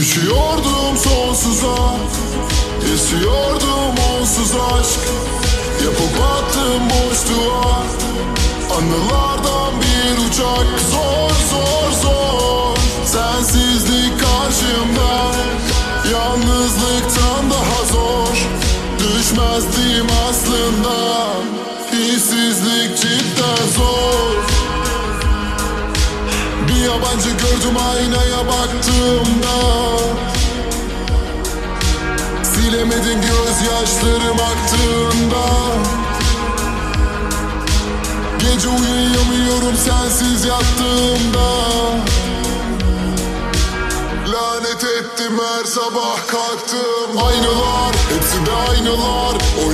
Düşüyordum sonsuza Yaşıyordum onsuz aşk. Yapıp attım boşluğa Anılardan bir uçak. Zor zor zor Sensizlik karşımda. Yalnızlıktan daha zor Düşmezdim aslında yabancı gördüm aynaya baktığımda. Silemedin gözyaşlarım aktığında. Gece uyuyamıyorum sensiz yattığımda. Lanet ettim her sabah kalktım. Aynalar, hepsi de aynalar O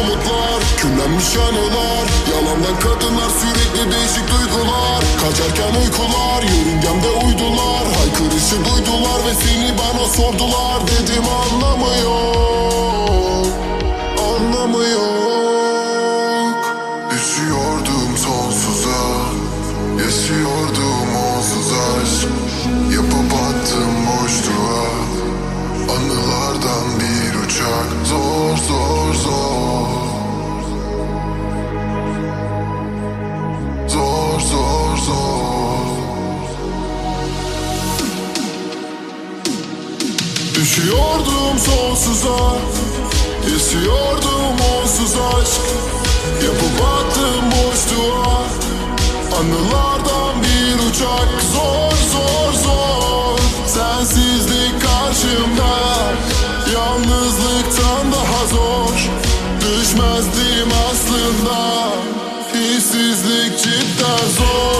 umutlar, küllenmiş anılar Yalandan kadınlar sürekli değişik duygular. Kaçarken uykular, yörüngemde uydular. Haykırışı duydular ve seni bana sordular. Dedim anlamı yok, anlamı yok Düşüyordum sonsuza Yaşıyordum onsuz aşk. Yapıp Zor zor Düşüyordum sonsuza Yaşıyordum onsuz aşk. Yapıp attım boşluğa Anılardan bir uçak. Zor zor zor Sensizlik karşımda. Yalnızlıktan daha zor Düşmezdim aslında Sensizlik cidden zor.